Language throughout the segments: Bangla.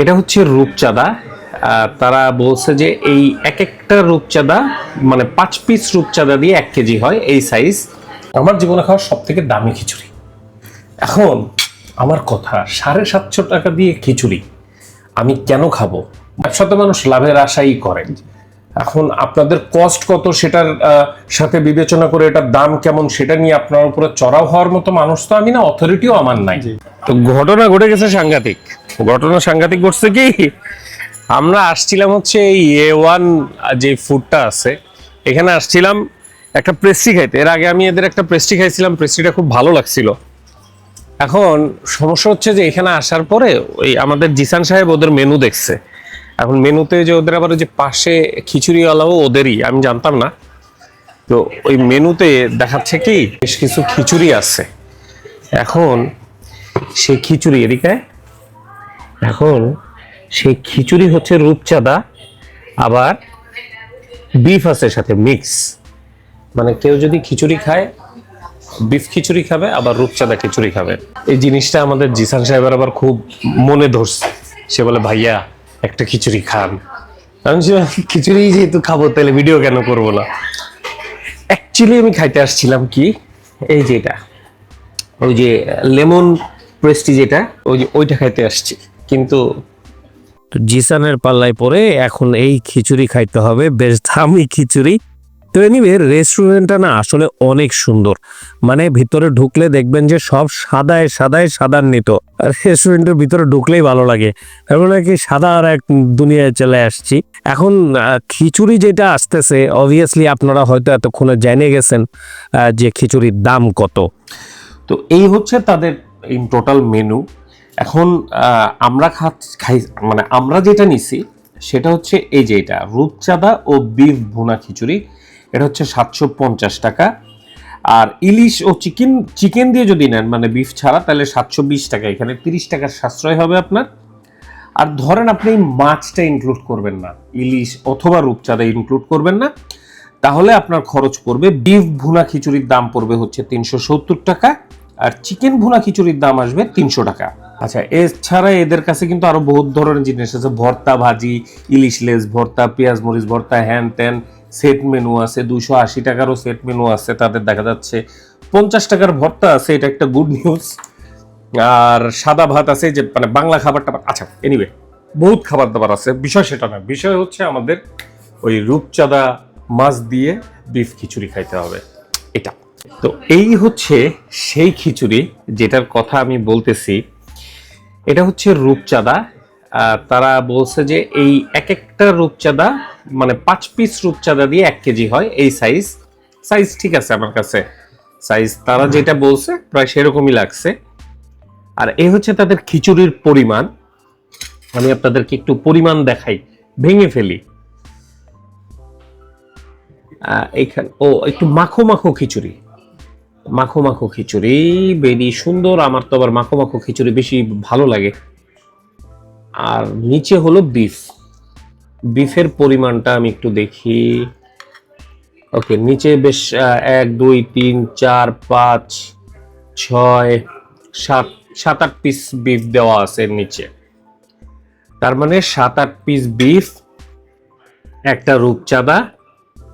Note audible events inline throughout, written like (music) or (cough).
এটা হচ্ছে রূপচাঁদা তারা বলছে যে এই এক একটা রূপচাঁদা মানে পাঁচ পিস রূপচাঁদা দিয়ে এক কেজি হয় এই সাইজ আমার জীবনে খাওয়া সব থেকে দামি খিচুড়ি। এখন আমার কথা, সাড়ে সাতশো টাকা দিয়ে খিচুড়ি আমি কেন খাব? ব্যবসাতে মানুষ লাভের আশাই করে। এখন আপনাদের কস্ট কত সেটার সাথে বিবেচনা করে এটার দাম কেমন সেটা নিয়ে আপনার উপরে চড়াও হওয়ার মতো মানুষ তো আমি না অথরিটিও আমার নাই। তো ঘটনা ঘটে গেছে সাংঘাতিক। ঘটনা সাংঘাতিক ঘটছে কি আমরা আসছিলাম হচ্ছে এই এ ওয়ান যে ফুডটা আছে এখানে আসছিলাম একটা প্রেস্টি খাইতে। এর আগে আমি এদের একটা প্রেস্টি খাইছিলাম প্রেস্টিটা খুব ভালো লাগছিল। এখন সমস্যা হচ্ছে যে এখানে আসার পরে ওই আমাদের জিসান সাহেব ওদের মেনু দেখছে। এখন মেনুতে যে ওদের আবার যে পাশে খিচুড়িওয়ালাও ওদেরই, আমি জানতাম না। তো ওই মেনুতে দেখাচ্ছে কি, বেশ কিছু খিচুড়ি আছে। এখন সেই খিচুড়ি এদিকে, এখন সেই খিচুড়ি হচ্ছে রূপচাঁদা, আবার বিফ আছে সাথে, মিক্স। মানে কেউ যদি খিচুড়ি খায়, বিফ খিচুড়ি খাবে, আবার রূপচাঁদা খিচুড়ি খাবে। এই জিনিসটা আমাদের জিসান সাহেবের আবার খুব মনে ধরছে। সে বলে, ভাইয়া একটা খিচুড়ি খান। আমি খিচুড়ি যেহেতু খাব তাহলে ভিডিও কেন করব না? অ্যাকচুয়ালি আমি খাইতে আসছিলাম কি? এই যে এটা। ওই যে লেমন পেস্টি যেটা, ওই যে ওইটা খাইতে আসছি। কিন্তু জিসানের পাল্লায় পরে এখন এই খিচুড়ি খাইতে হবে, বেশ দামি খিচুড়ি। এনিওয়ে রেস্টুরেন্টটা না আসলে অনেক সুন্দর। মানে ভিতরে ঢুকলে দেখবেন যে সব সাদায় সাদায় সাদান্বিত আর রেস্টুরেন্টের ভিতরে ঢুকলেই ভালো লাগে। এমন কি সাদা আর এক দুনিয়ায় চলে আসছি। এখন খিচুড়ি যেটা আসতেছে অবভিয়াসলি আপনারা হয়তো এতক্ষণে জেনে গেছেন যে খিচুড়ির দাম কত। তো এই হচ্ছে তাদের ইন টোটাল মেনু এখন আমরা খাই মানে আমরা যেটা নিছি, সেটা হচ্ছে এই যে এটা, রূপচাঁদা ও বিফ ভুনা খিচুড়ি। এটা হচ্ছে সাতশো পঞ্চাশ টাকা। আর ইলিশ ও চিকেন চিকেন দিয়ে যদি নেন মানে বিফ ছাড়া, তাহলে সাতশো বিশ টাকা। এখানে তিরিশ টাকার সাশ্রয় হবে আপনার। আর ধরেন আপনি মাছটা ইনক্লুড করবেন না, ইলিশ অথবা রূপচাঁদা ইনক্লুড করবেন না, তাহলে আপনার খরচ পড়বে, বিফ ভুনা খিচুড়ির দাম পড়বে হচ্ছে তিনশো সত্তর টাকা, আর চিকেন ভুনা খিচুড়ির দাম আসবে তিনশো টাকা। আচ্ছা এছাড়া এদের কাছে কিন্তু আরও বহুত ধরনের জিনিস আছে, ভর্তা ভাজি, ইলিশ লেস ভর্তা, পেঁয়াজ মরিচ ভর্তা, হ্যান ত্যান সেট মেনু আছে দুশো আশি টাকারও সেট মেনু আছে, তাদের দেখা যাচ্ছে পঞ্চাশ টাকার ভর্তা আছে, এটা একটা গুড নিউজ আর সাদা ভাত আছে, যে মানে বাংলা খাবারটা আচ্ছা এনিওয়ে বহুত খাবার দাবার আছে। বিষয় সেটা না, বিষয় হচ্ছে আমাদের ওই রূপচাঁদা মাছ দিয়ে বিফ খিচুড়ি খাইতে হবে, এটা। তো এই হচ্ছে সেই খিচুড়ি যেটার কথা আমি বলতেছি। এটা হচ্ছে রূপচাঁদা তারা বলছে যে এই এক একটা রূপচাঁদা মানে পাঁচ পিস রূপচাঁদা দিয়ে এক কেজি হয় এই সাইজ সাইজ ঠিক আছে আমার কাছে। সাইজ তারা যেটা বলছে প্রায় সেরকমই লাগছে। আর এই হচ্ছে তাদের খিচুড়ির পরিমাণ। আমি আপনাদেরকে একটু পরিমাণ দেখাই। ভেঙে ফেলি। এইখান ও একটু মাখো মাখো খিচুড়ি। মাখো মাখো খিচুড়ি বেরি সুন্দর। আমার তো আবার মাখো মাখো খিচুড়ি বেশি ভালো লাগে। আর নিচে হলো বিফ বিফের পরিমাণটা আমি একটু দেখি। ওকে, নিচে বেশ এক, দুই, তিন, চার, পাঁচ, ছয়, সাত সাত, আট পিস বিফ দেওয়া আছে নিচে। তার মানে সাত, আট পিস বিফ একটা রূপচাঁদা,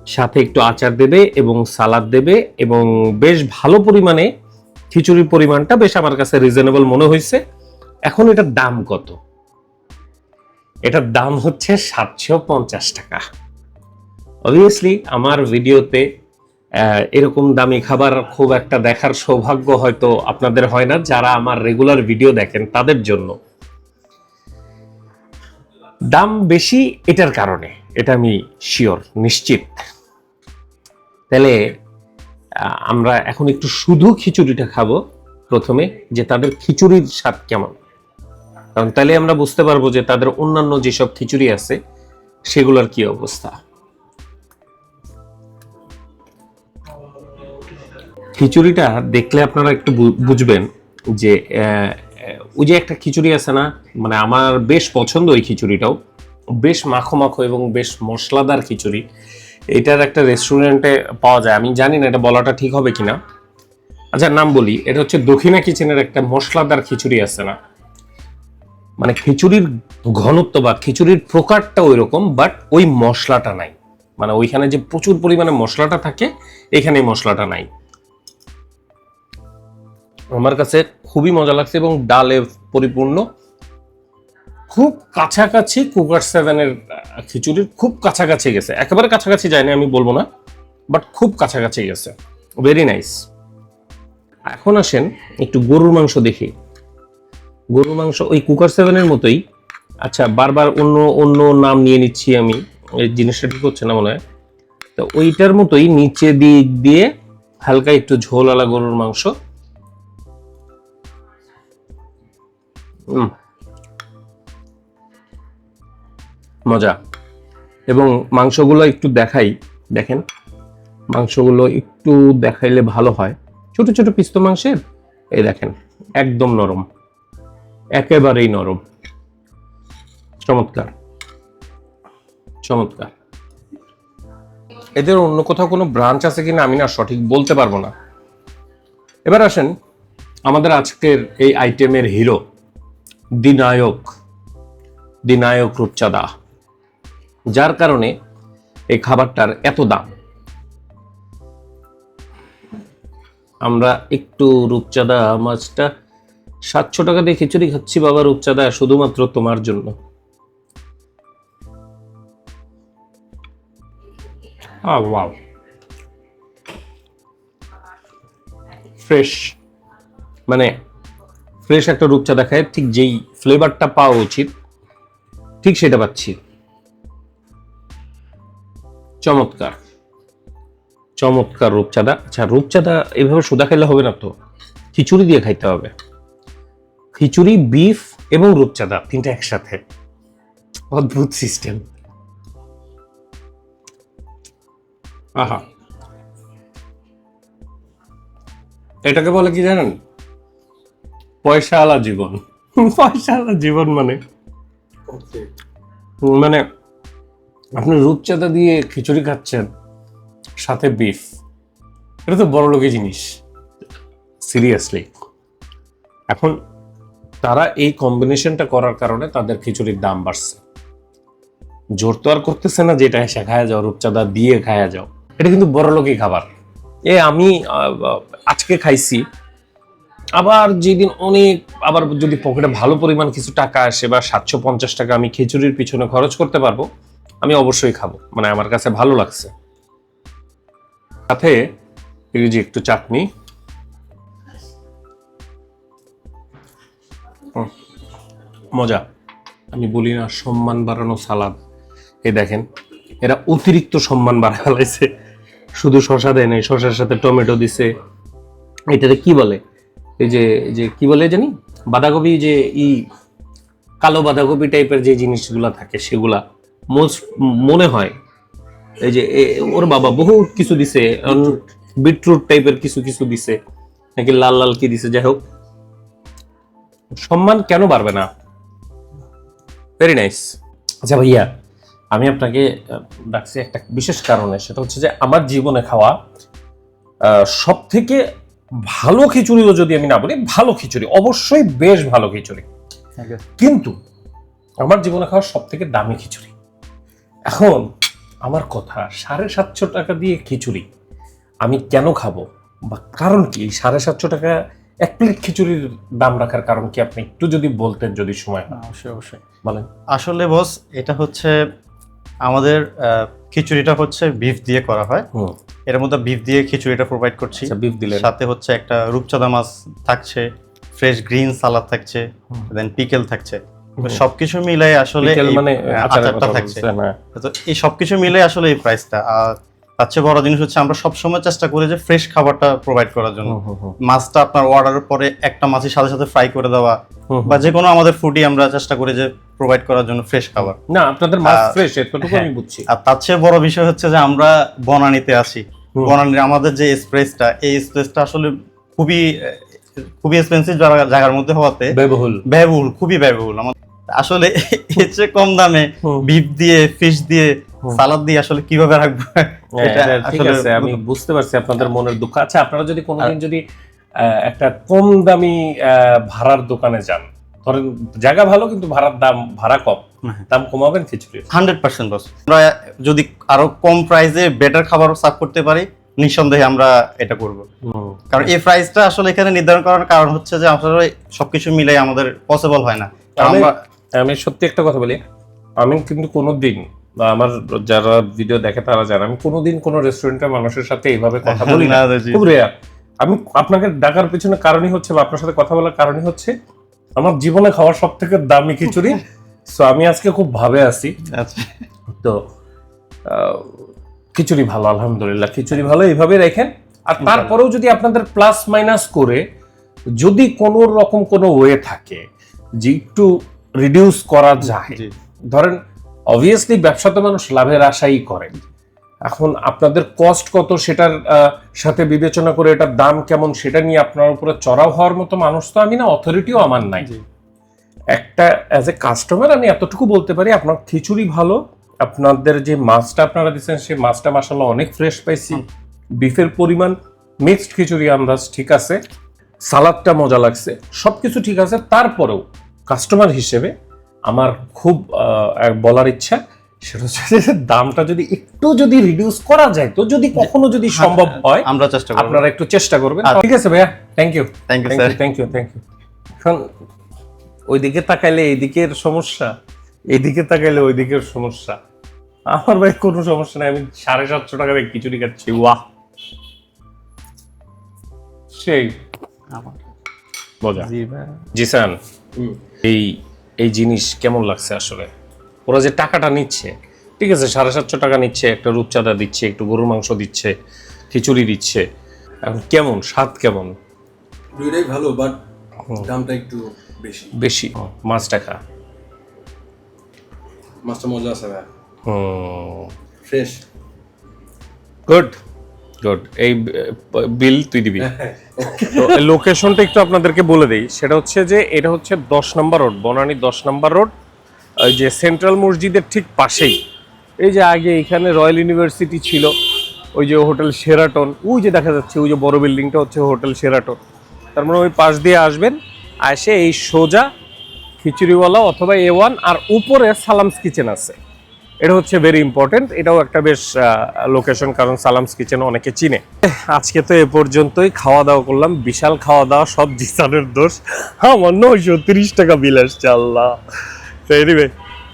সাথে একটু আচার দেবে এবং সালাদ দেবে এবং বেশ ভালো পরিমাণে খিচুড়ির পরিমাণটা বেশ আমার কাছে রিজনেবল মনে হয়েছে এখন এটার দাম কত? এটার দাম হচ্ছে সাতশো পঞ্চাশ টাকা। অবভিয়াসলি আমার ভিডিওতে এরকম দামি খাবার খুব একটা দেখার সৌভাগ্য হয়তো আপনাদের হয় না, যারা আমার রেগুলার ভিডিও দেখেন তাদের জন্য। দাম বেশি এটার কারণে, এটা আমি শিওর নিশ্চিত। তাহলে আমরা এখন একটু শুধু খিচুড়িটা খাব প্রথমে, যে তাদের খিচুড়ির স্বাদ কেমন। কারণ তাহলে আমরা বুঝতে পারব যে তাদের অন্যান্য যেসব খিচুড়ি আছে, সেগুলোর কি অবস্থা? খিচুড়িটা দেখলে আপনারা একটু বুঝবেন যে ওই যে একটা খিচুড়ি আছে না মানে আমার বেশ পছন্দ ওই খিচুড়িটাও, বেশ মাখো মাখো এবং বেশ মশলাদার খিচুড়ি। এটার একটা রেস্টুরেন্টে পাওয়া যায়। আমি জানি না এটা বলাটা ঠিক হবে কিনা। আচ্ছা নাম বলি, এটা হচ্ছে দক্ষিণা কিচেনের একটা মশলাদার খিচুড়ি আছে না। মানে খিচুড়ির ঘনত্ব বা খিচুড়ির প্রকারটা ওই রকম বাট ওই মশলাটা নাই। মানে ওইখানে যে প্রচুর পরিমাণে মশলাটা থাকে, এখানে মশলাটা নাই। আমার কাছে খুবই মজা লাগছে এবং ডালে পরিপূর্ণ। খুব কাছাকাছি কুকার সেভেনের খিচুড়ির খুব কাছাকাছি গেছে। একেবারে কাছাকাছি যায়নি, আমি বলব না বাট খুব কাছাকাছি গেছে। ভেরি নাইস এখন আসেন একটু গরুর মাংস দেখি। গরুর মাংস ওই কুকার সেভেনের মতোই। আচ্ছা বারবার অন্য অন্য নাম নিয়ে নিচ্ছি আমি। এই জিনিসটা ঠিক হচ্ছে না মনে হয়। তো ওইটার মতোই নিচে দিক দিয়ে হালকা একটু ঝোলওয়ালা গরুর মাংস। মজা। এবং মাংসগুলো একটু দেখাই। দেখেন, মাংসগুলো একটু দেখাইলে ভালো হয়। ছোট ছোট পিস্ত মাংসের। এই দেখেন, একদম নরম। একেবারেই নরম। চমৎকার। চমৎকার। এদের অন্য কোথাও কোনো ব্রাঞ্চ আছে কিনা আমি না সঠিক বলতে পারব না। এবার আসেন আমাদের আজকের এই আইটেমের হিরো দিনায়ক দিনায়ক রূপচাঁদা। যার কারণে এই খাবারটার এত দাম। আমরা একটু রূপচাঁদা মাছটা সাতশো টাকা দিয়ে খিচুড়ি খাচ্ছি বাবা রূপচাঁদা, শুধুমাত্র তোমার জন্য। ফ্রেশ মানে ফ্রেশ একটা রূপচাঁদা খায়, ঠিক যেই ফ্লেভারটা পাওয়া উচিত, ঠিক সেটা পাচ্ছি। চমৎকার। চমৎকার রূপচাঁদা। আচ্ছা রূপচাঁদা এভাবে সুদা খাইলে হবে না তো? খিচুড়ি দিয়ে খাইতে হবে। খিচুড়ি বিফ এবং রূপচাঁদা তিনটা একসাথে। অদ্ভুত সিস্টেম আহা। এটাকে বলে কি জানেন? পয়সা পয়সাওয়ালা জীবন। (laughs) পয়সা পয়সাওয়ালা জীবন মানে? মানে আপনি রূপচাঁদা দিয়ে খিচুড়ি খাচ্ছেন, সাথে বিফ এটা তো বড় লোকের জিনিস। সিরিয়াসলি এখন তারা এই কম্বিনেশনটা করার কারণে তাদের খিচুড়ির দাম বাড়ছে। জোর তো আর করতেছে না যেটা এসে খায়া যাও, রূপচাঁদা দিয়ে খায়া যাও। এটা কিন্তু বড় লোকই খাবার। এ আমি আজকে খাইছি, আবার যেদিন অনেক, আবার যদি পকেটে ভালো পরিমাণ কিছু টাকা আসে বা সাতশো পঞ্চাশ টাকা আমি খিচুড়ির পিছনে খরচ করতে পারব, আমি অবশ্যই খাব। মানে আমার কাছে ভালো লাগছে। সাথে, এই যে একটু চাটনি মজা। আমি বলি না, সম্মান বাড়ানো সালাদ। এ দেখেন, এরা অতিরিক্ত সম্মান বাড়া ফেলাইছে শুধু শশা দেয় নাই শশার সাথে টমেটো দিছে। এটাতে কি বলে? এই যে যে, কি বলে জানি? বাঁধাকপি যে ই, কালো বাঁধাকপি টাইপের যে জিনিসগুলো থাকে, সেগুলা। মোস্ট, মনে হয়, এই যে ওর বাবা বহু কিছু দিছে বিটরুট টাইপের কিছু কিছু দিছে। নাকি লাল লাল কি দিছে, যাই হোক। সম্মান কেন বাড়বে না? ভেরি নাইস আচ্ছা ভাইয়া আমি আপনাকে ডাকছি একটা বিশেষ কারণে সেটা হচ্ছে যে আমার জীবনে খাওয়া সব থেকে ভালো খিচুড়িও যদি আমি না বলি ভালো খিচুড়ি অবশ্যই বেশ ভালো খিচুড়ি। কিন্তু আমার জীবনে খাওয়া সব থেকে দামি খিচুড়ি। এখন আমার কথা সাড়ে সাতশো টাকা দিয়ে খিচুড়ি আমি কেন খাব বা কারণ কি? সাড়ে সাতশো টাকা এক প্লেট খিচুড়ির দাম রাখার কারণ কি আপনি একটু যদি বলতেন যদি সময় হয়। অবশ্যই অবশ্যই। বলেন। আসলে বস এটা হচ্ছে আমাদের খিচুড়িটা হচ্ছে বিফ দিয়ে করা হয়। এর মধ্যে বিফ দিয়ে খিচুড়িটা প্রোভাইড করছি। আচ্ছা বিফ দিলে সাথে হচ্ছে একটা রূপচাঁদা মাছ থাকছে ফ্রেশ গ্রিন সালাদ থাকছে দেন পিকেল থাকছে। সবকিছু মিলাই আসলে মানে আচারটা থাকছে। হ্যাঁ। তো এই সবকিছু মিলে আসলে এই প্রাইসটা আর তার চেয়ে বড় জিনিস হচ্ছে আমরা সবসময় চেষ্টা করি যে ফ্রেশ খাবারটা প্রোভাইড করার জন্য। মাছটা আপনার অর্ডারের পরে একটা মাছের সাথে সাথে ফ্রাই করে দেওয়া। বা যে কোনো আমাদের ফুডই আমরা চেষ্টা করি যে প্রোভাইড করার জন্য ফ্রেশ খাবার না আপনাদের মাছ ফ্রেশ এতটুকু হ্যাঁ। আমি বুঝছি আর তার চেয়ে বড় বিষয় হচ্ছে যে আমরা বনানীতে আসি। বনানীর আমাদের যে স্প্রেসটা এই স্প্রেসটা আসলে খুবই খুবই এক্সপেন্সিভ জায়গার মধ্যে হওয়াতে ব্যয়বহুল ব্যয়বহুল খুবই ব্যয়বহুল আমার আসলে এর চেয়ে কম দামে। বিফ দিয়ে ফিশ দিয়ে সালাদ দিয়ে আসলে কীভাবে রাখব? হ্যাঁ, ঠিক আছে আমি বুঝতে পারছি আপনাদের মনের দুঃখ। আচ্ছা আপনারা যদি কোনোদিন যদি একটা কম দামি ভাড়ার দোকানে যান ধরেন জায়গা ভালো কিন্তু ভাড়ার দাম ভাড়া কম হ্যাঁ। দাম কমাবেন খিচুড়ির হান্ড্রেড পার্সেন্ট বস। আমরা যদি আরও কম প্রাইসে বেটার খাবার সার্ভ করতে পারি নিঃসন্দেহে আমরা এটা করব। কারণ এই প্রাইসটা আসলে এখানে নির্ধারণ করার কারণ হচ্ছে যে আসলে সবকিছু মিলাই আমাদের পসিবল হয় না। আমি সত্যি একটা কথা বলি। আমি কিন্তু কোনো কোনোদিন বা আমার যারা ভিডিও দেখে তারা জানে। আমি কোনোদিন কোনো রেস্টুরেন্টের মানুষের সাথে এইভাবে কথা বলি না। (laughs) খুব রেয়ার আমি আপনাকে ডাকার পিছনে কারণই হচ্ছে বা আপনার সাথে কথা বলার কারণই হচ্ছে আমার জীবনে খাওয়ার সব থেকে দামি খিচুড়ি। (laughs) সো আমি আজকে খুব ভাবে আছি। আচ্ছা। তো খিচুড়ি ভালো আলহামদুলিল্লাহ। খিচুড়ি ভালো এইভাবে রেখেন। আর তারপরেও যদি আপনাদের প্লাস মাইনাস করে যদি কোনো রকম কোনো ওয়ে থাকে যে একটু রিডিউস করা যায় ধরেন অবভিয়াসলি ব্যবসা তো মানুষ লাভের আশাই করে। এখন আপনাদের কস্ট কত সেটার সাথে বিবেচনা করে এটার দাম কেমন সেটা নিয়ে আপনার উপরে চড়াও হওয়ার মতো মানুষ তো আমি না অথরিটিও আমার নাই। একটা অ্যাজ এ কাস্টমার আমি এতটুকু বলতে পারি আপনার খিচুড়ি ভালো আপনাদের যে মাছটা আপনারা দিচ্ছেন সেই মাছটা মাসাল্লাহ অনেক ফ্রেশ পাইছি। বিফের পরিমাণ মিক্সড খিচুড়ি আন্দাজ ঠিক আছে। সালাদটা মজা লাগছে। সবকিছু ঠিক আছে তারপরেও কাস্টমার হিসেবে আমার খুব বলার ইচ্ছা সেটা হচ্ছে দামটা যদি একটু যদি রিডিউস করা যায় তো যদি কখনো যদি সম্ভব হয় আমরা চেষ্টা করব। আপনারা একটু চেষ্টা করবেন। আচ্ছা। ঠিক আছে ভাইয়া thank you thank you thank sir you thank you thank you এখন ওইদিকে তাকাইলে এইদিকের সমস্যা এইদিকে তাকাইলে ওইদিকের সমস্যা। আমার ভাই কোনো সমস্যা নাই আমি সাড়ে সাতশো টাকা দিয়ে খিচুড়ি খাচ্ছি ওয়াহ। সেই মজা। জি ভাই। জিসান এই এই জিনিস কেমন লাগছে আসলে? ওরা যে টাকাটা নিচ্ছে ঠিক আছে সাড়ে সাতশো টাকা নিচ্ছে একটা রূপচাঁদা দিচ্ছে একটু গরুর মাংস দিচ্ছে খিচুড়ি দিচ্ছে এখন কেমন স্বাদ কেমন? দুইটাই ভালো বাট দামটা একটু বেশি। বেশি মাছ টাকা। মাছটা মজা আছে ভাই। হুম। ফ্রেশ গুড গুড এই বিল তুই দিবি। (laughs) তো লোকেশনটা একটু আপনাদেরকে বলে দেই। সেটা হচ্ছে যে এটা হচ্ছে দশ নম্বর রোড বনানী দশ নম্বর রোড। ওই যে সেন্ট্রাল মসজিদের ঠিক পাশেই। এই যে আগে এখানে রয়্যাল ইউনিভার্সিটি ছিল ওই যে হোটেল সেরাটন ওই যে দেখা যাচ্ছে ওই যে বড় বিল্ডিংটা হচ্ছে হোটেল সেরাটন তার মানে ওই পাশ দিয়ে আসবেন আসে এই সোজা খিচুড়িওয়ালা অথবা এ ওয়ান আর উপরে সালামস কিচেন আছে। এটা হচ্ছে ভেরি ইম্পর্টেন্ট এটাও একটা বেশ লোকেশন কারণ সালামস কিচেন অনেকে চিনে। আজকে তো এ পর্যন্তই খাওয়া দাওয়া করলাম, বিশাল খাওয়া দাওয়া সব জিসানের দোষ। আমার নয়শো তিরিশ টাকা বিল আসছে, আল্লাহ।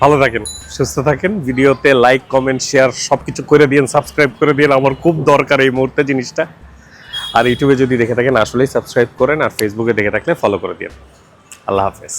ভালো থাকেন, সুস্থ থাকেন, ভিডিওতে লাইক কমেন্ট শেয়ার সব কিছু করে দিন সাবস্ক্রাইব করে দিন আমার খুব দরকার এই মুহূর্তে জিনিসটা। আর ইউটিউবে যদি দেখে থাকেন, আসলেই সাবস্ক্রাইব করেন, আর ফেসবুকে দেখে থাকলে ফলো করে দিন আল্লাহ হাফেজ।